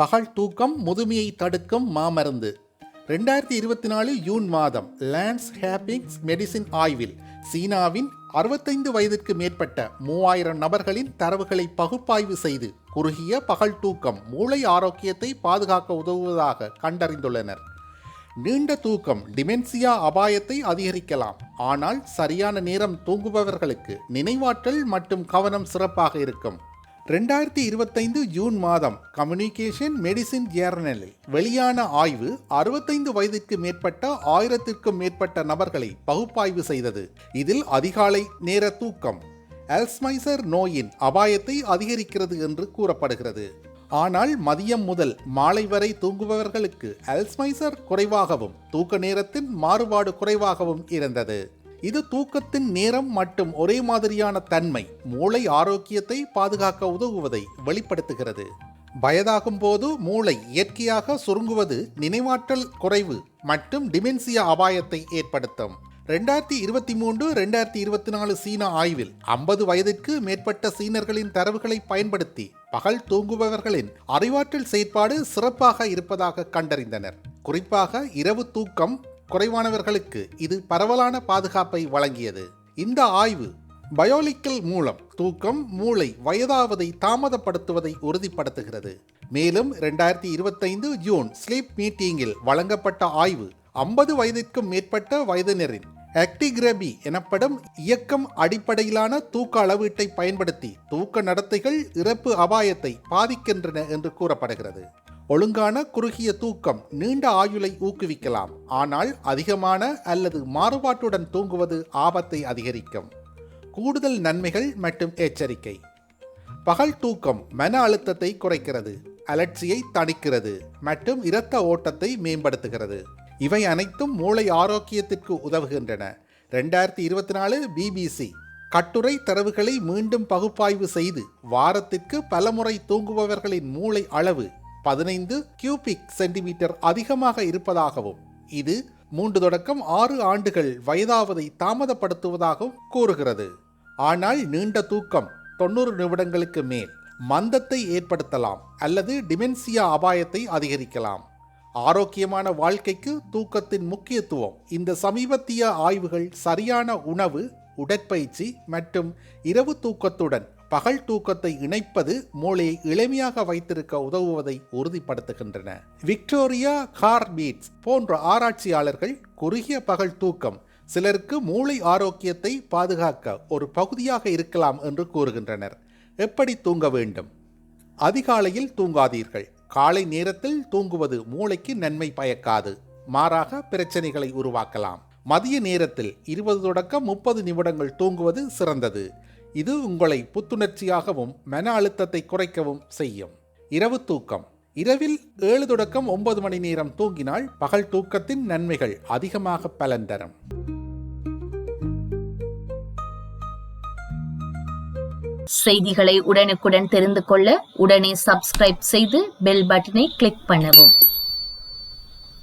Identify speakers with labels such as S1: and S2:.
S1: பகல் தூக்கம் முதுமையை தடுக்கும் மாமருந்து. ரெண்டாயிரத்தி இருபத்தி நாலு ஜூன் மாதம் லேண்ட்ஸ் ஹேப்பிங்ஸ் மெடிசின் ஆய்வில் சீனாவின் அறுபத்தைந்து வயதிற்கு மேற்பட்ட மூவாயிரம் நபர்களின் தரவுகளை பகுப்பாய்வு செய்து குறுகிய பகல் தூக்கம் மூளை ஆரோக்கியத்தை பாதுகாக்க உதவுவதாக கண்டறிந்துள்ளனர். நீண்ட தூக்கம் டிமென்சியா அபாயத்தை அதிகரிக்கலாம். ஆனால் சரியான நேரம் தூங்குபவர்களுக்கு நினைவாற்றல் மற்றும் கவனம் சிறப்பாக இருக்கும். ரெண்டாயிரத்தி இருபத்தைந்து ஜூன் மாதம் கம்யூனிகேஷன் மெடிசின் ஜேர்னலில் வெளியான ஆய்வு அறுபத்தைந்து வயதிற்கு மேற்பட்ட ஆயிரத்திற்கும் மேற்பட்ட நபர்களை பகுப்பாய்வு செய்தது. இதில் அதிகாலை நேர தூக்கம் அல்ஸ்மைசர் நோயின் அபாயத்தை அதிகரிக்கிறது என்று கூறப்படுகிறது. ஆனால் மதியம் முதல் மாலை வரை தூங்குபவர்களுக்கு அல்ஸ்மைசர் குறைவாகவும் தூக்க நேரத்தின் மாறுபாடு குறைவாகவும் இருந்தது. இது தூக்கத்தின் நேரம் மற்றும் ஒரே மாதிரியான தன்மை மூளை ஆரோக்கியத்தை பாதுகாக்க உதவுவதை வெளிப்படுத்துகிறது. வயதாகும் போது மூளை இயற்கையாக சுருங்குவது நினைவாற்றல் குறைவு மற்றும் டிமென்சியா அபாயத்தை ஏற்படுத்தும். ரெண்டாயிரத்தி இருபத்தி மூன்று ரெண்டாயிரத்தி இருபத்தி நாலு சீன ஆய்வில் ஐம்பது வயதிற்கு மேற்பட்ட சீனர்களின் தரவுகளை பயன்படுத்தி பகல் தூங்குபவர்களின் அறிவாற்றல் செயற்பாடு சிறப்பாக இருப்பதாக கண்டறிந்தனர். குறிப்பாக இரவு தூக்கம் குறைவானவர்களுக்கு இது பரவலான பாதுகாப்பை வழங்கியது. இந்த ஆய்வு பயோலிக்கல் மூலம் தூக்கம் மூளை வயதாவதை தாமதப்படுத்துவதை உறுதிப்படுத்துகிறது. மேலும் ரெண்டாயிரத்தி இருபத்தைந்து ஜூன் ஸ்லீப் மீட்டிங்கில் வழங்கப்பட்ட ஆய்வு ஐம்பது வயதிற்கும் மேற்பட்ட வயதினரின் ஆக்டிகிரபி எனப்படும் இயக்கம் அடிப்படையிலான தூக்க அளவீட்டை பயன்படுத்தி தூக்க நடத்தைகள் இறப்பு அபாயத்தை பாதிக்கின்றன என்று கூறப்படுகிறது. ஒழுங்கான குறுகிய தூக்கம் நீண்ட ஆயுளை ஊக்குவிக்கலாம். ஆனால் அதிகமான அல்லது மாறுபாட்டுடன் தூங்குவது ஆபத்தை அதிகரிக்கும். கூடுதல் நன்மைகள் மற்றும் எச்சரிக்கை. பகல் தூக்கம் மன அழுத்தத்தை குறைக்கிறது அலர்ச்சியை தணிக்கிறது மற்றும் இரத்த ஓட்டத்தை மேம்படுத்துகிறது. இவை அனைத்தும் மூளை ஆரோக்கியத்திற்கு உதவுகின்றன. ரெண்டாயிரத்தி இருபத்தி நாலு பிபிசி கட்டுரை தரவுகளை மீண்டும் பகுப்பாய்வு செய்து வாரத்திற்கு பலமுறை தூங்குபவர்களின் மூளை அளவு பதினைந்து கியூபிக் சென்டிமீட்டர் அதிகமாக இருப்பதாகவும் இது மூன்று தொடக்கம் ஆறு ஆண்டுகள் வயதாவதை தாமதப்படுத்துவதாகவும் கூறுகிறது. ஆனால் நீண்ட தூக்கம் தொண்ணூறு நிமிடங்களுக்கு மேல் மந்தத்தை ஏற்படுத்தலாம் அல்லது டிமென்சியா அபாயத்தை அதிகரிக்கலாம். ஆரோக்கியமான வாழ்க்கைக்கு தூக்கத்தின் முக்கியத்துவம். இந்த சமீபத்திய ஆய்வுகள் சரியான உணவு உடற்பயிற்சி மற்றும் இரவு தூக்கத்துடன் பகல் தூக்கத்தை இணைப்பது மூளையை எளிமையாக வைத்திருக்க உதவுவதை உறுதிப்படுத்துகின்றன. விக்டோரியா கார்பீட்ஸ் போன்ற ஆராய்ச்சியாளர்கள் குறுகிய பகல் தூக்கம் சிலருக்கு மூளை ஆரோக்கியத்தை பாதுகாக்க ஒரு பகுதியாக இருக்கலாம் என்று கூறுகின்றனர். எப்படி தூங்க வேண்டும்? அதிகாலையில் தூங்காதீர்கள். காலை நேரத்தில் தூங்குவது மூளைக்கு நன்மை பயக்காது. மாறாக பிரச்சனைகளை உருவாக்கலாம். மதிய நேரத்தில் இருபது தொடக்கம் முப்பது நிமிடங்கள் தூங்குவது சிறந்தது. இது உங்களை புத்துணர்ச்சியாகவும் மன அழுத்தத்தை குறைக்கவும் செய்யும். இரவு தூக்கம். இரவில் ஏழு தொடக்கம் ஒன்பது மணி நேரம் தூங்கினால் பகல் தூக்கத்தின் நன்மைகள் அதிகமாக பலன் தரும்.
S2: செய்திகளை உடனுக்குடன் தெரிந்து கொள்ள உடனே சப்ஸ்கிரைப் செய்து பெல் பட்டனை கிளிக் பண்ணவும்.